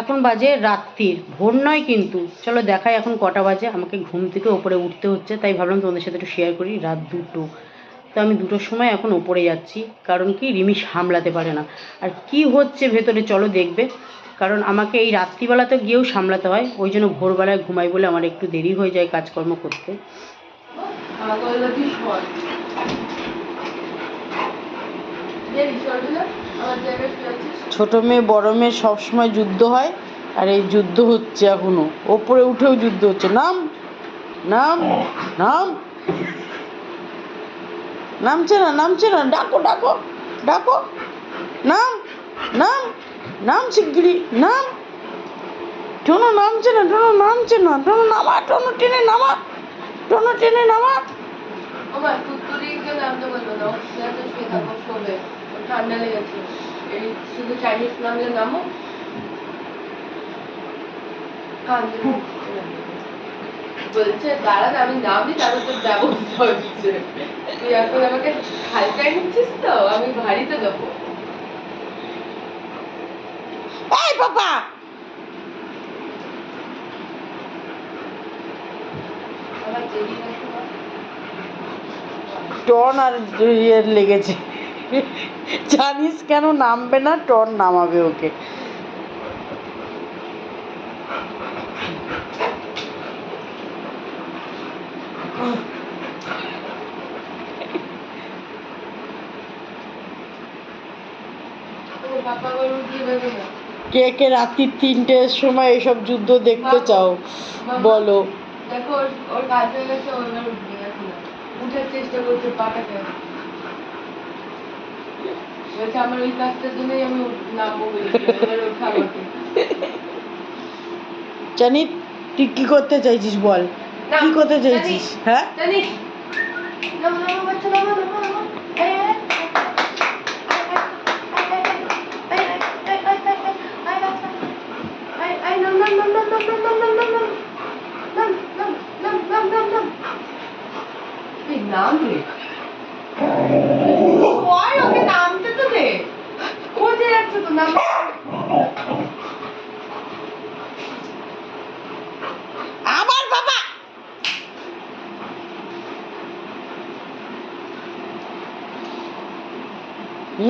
এখন বাজে রাত্রির। ভোর নয় কিন্তু। চলো দেখাই এখন কটা বাজে। আমাকে ঘুম থেকে ওপরে উঠতে হচ্ছে, তাই ভাবলাম তোমাদের সাথে একটু শেয়ার করি রাত দুটো। তো আমি দুটোর সময় এখন ওপরে যাচ্ছি, কারণ কি রিমি সামলাতে পারে না। আর কি হচ্ছে ভেতরে চলো দেখবে, কারণ আমাকে এই রাত্রিবেলাতে গিয়েও সামলাতে হয়, ওই জন্য ভোরবেলায় ঘুমাই বলে আমার একটু দেরি হয়ে যায় কাজকর্ম করতে। আমাকে বলল তুই ছোট মেয়ে, বড় মেয়ে সবসময় যুদ্ধ হয়, আর এই যুদ্ধ হচ্ছে এখনও। ওপরে উঠেও যুদ্ধ হচ্ছে। নাম নাম নাম। নামছে না নামছে না। ডাকো ডাকো ডাকো। নাম নাম নাম শিগগিরি নাম। টোনো, নামছে না, টোনো, নামছে না। টোনো, নামা, টোনো, টেনে নামা। টোনো, টেনে নামা। আমার তুত্তুরিকে নামতে বলল না। অক্সিজেন তো শুয়ে থাকো, শোবে। ঠান্ডা লেগেছে। এই শুধু চাইনিজ নামলে নামো বলছে। দাঁড়ান আমি নামই তারপর তোর ব্যবস্থা হচ্ছে। তুই এখন আমাকে হালকায় নিচ্ছিস তো আমি ভারীতে দেবো। এই বাবা। টন আর ইয়ের লেগেছে জানিস কেন নামবে না? টন নামাবে ওকে। কে কে রাত্রি তিনটের সময় এসব যুদ্ধ দেখতে চাও? বলো। দেখো ওর ওর কাজ হয়ে গেছে ও এবার উঠবে উঠার চেষ্টা করছে পাটাকে বলছে আমার ওই কাজটার জন্যই আমি নামবো বলেছি এবার ওঠা আমাকে জানি তুই কি করতে চাইছিস বল? কি করতে চাইছিস? হ্যাঁ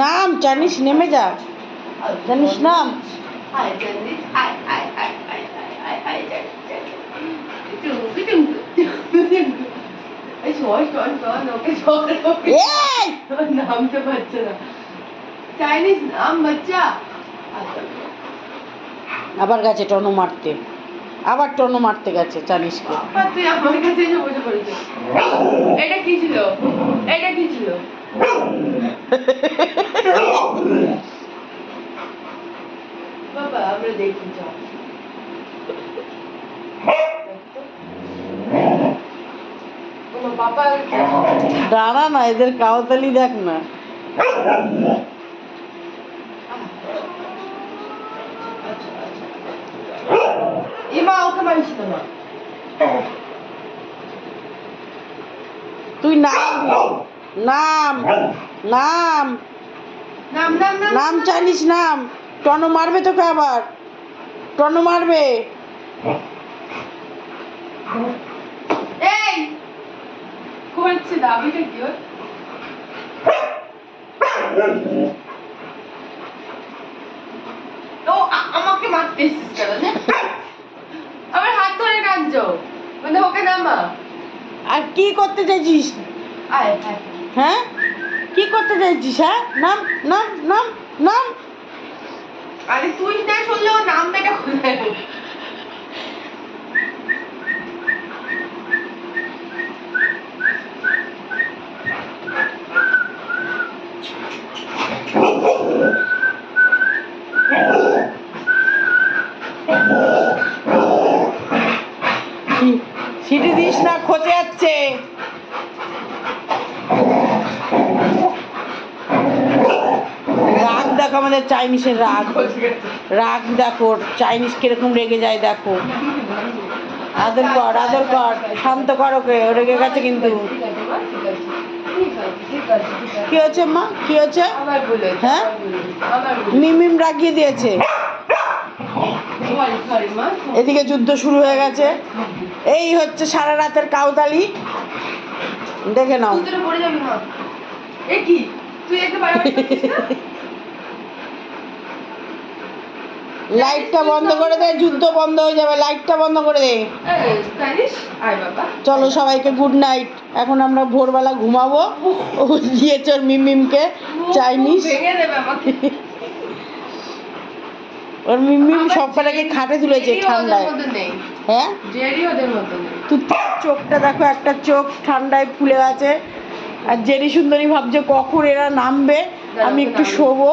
শোন ওকে নেমে যা। জানিস ওর নামতে পারছে না। চাইনিজ নাম বাচ্চা? আবার গেছে টনো মারতে। আবার টনো মারতে গেছে জানিসকে বাবা, তুই আমার কাছে এসে বসে পড়েছিস। এটা কি ছিল? এটা কি ছিল বাবা আমরা দেখি চল দাঁড়া না এদের কাওতালি দেখ না। ইমা ওকে মারিস না তুই নাম নাম নাম। নাম নাম নাম নাম জানিস নাম। টনো মারবে তোকে আবার। টনো মারবে। এই করছে দাবিটা কি ওর ও আমাকে মারতে এসেছিস কেন যে? আমার হাত ধরে কাঁদছো। মানে ওকে নামা। আর কি করতে চাইছিস? হ্যাঁ? কি করতে চাইছিস হ্যাঁ? নাম নাম নাম নাম। আরে তুই না শুনলে ও নামবে না কোথায় সি- দেখো আমাদের চাইনিজের রাগ। রাগ দেখো, চাইনিজ কীরকম রেগে যায় দেখো। আদর কর আদর কর, শান্ত কর ওকে রেগে গেছে কিন্তু। কি হয়েছে মা? কি হয়েছে? হ্যাঁ? মিমিম রাগিয়ে দিয়েছে। এদিকে যুদ্ধ শুরু হয়ে গেছে। এই হচ্ছে সারা রাতের কাউতালি। দেখে নাও। কি? তুই লাইটটা বন্ধ করে দে যুদ্ধ বন্ধ হয়ে যাবে লাইটটা বন্ধ করে দে। চলো সবাইকে গুড নাইট এখন আমরা ভোরবেলা ঘুমাবো। ও দিয়েছে ওর মিমমিমকে চাইনিজ ওর আবার সব কটাকে খাটে তুলেছে ঠান্ডায়। হ্যাঁ? তুই চোখটা দেখো একটা চোখ ঠান্ডায় ফুলে গেছে আর জেরি সুন্দরী ভাবছে কখন এরা নামবে। আমি একটু শোবো।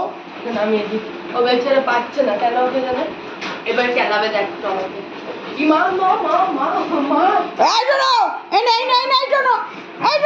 নামিয়ে দিই। ও বেচারা পাচ্ছে না কেন ওকে জানে এবার কেলাবে দেখতো আমাকে ই মা মা মা মা মা। এই শোনো এই না এই না এই না এই